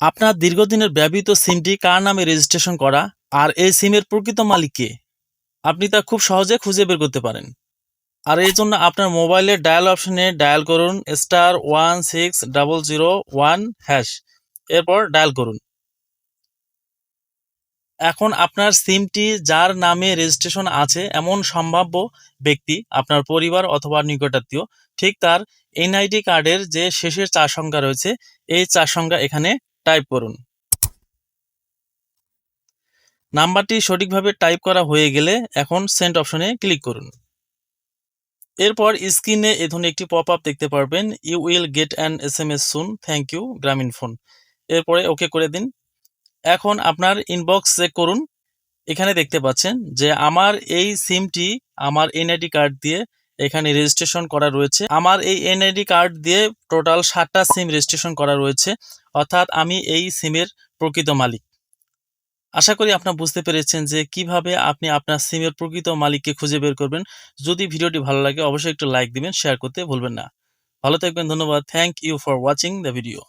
আপনার দীর্ঘদিনের ব্যবহৃত সিমটি কার নামে রেজিস্ট্রেশন করা আর এই সিমের প্রকৃত মালিক কে? আপনি তা খুব সহজে খুঁজে বের করতে পারেন। আর এই জন্য আপনার মোবাইলের ডায়াল অপশনে ডায়াল করুন star one six double zero one hash. এরপর ডায়াল করুন। এখন আপনার সিমটি যার নামে রেজিস্ট্রেশন আছে এমন সম্ভাব্য ব্যক্তি, আপনার পরিবার অথবা নিকটাত্মীয়, ঠিক তার এনআইডি কার্ডের যে শেষের চার সংখ্যা রয়েছে, এই চার সংখ্যা এখানে টাইপ করুন। নাম্বারটি সঠিকভাবে টাইপ করা হয়ে গেলে এখন সেন্ট অপশনে ক্লিক করুন। এরপর স্ক্রিনে এ ধরনের একটি পপ আপ দেখতে পারবেন। You will get an S M S soon thank you Grameenphone এরপরে ওকে করে দিন। এখন আপনার ইনবক্স চেক করুন। এখানে দেখতে পাচ্ছেন যে আমার এই সিমটি আমার এনআইডি কার্ড দিয়ে এখানে রেজিস্ট্রেশন করা রয়েছে। আমার এই এনআইডি কার্ড দিয়ে টোটাল সাতটা সিম রেজিস্ট্রেশন করা রয়েছে। অর্থাৎ আমি এই সিমের প্রকৃত মালিক। আশা করি আপনারা বুঝতে পেরেছেন যে কীভাবে আপনি আপনার সিমের প্রকৃত মালিককে খুঁজে বের করবেন। যদি ভিডিওটি ভালো লাগে, অবশ্যই একটু লাইক দিবেন শেয়ার করতে ভুলবেন না। ভালো থাকবেন, ধন্যবাদ। Thank you for watching the video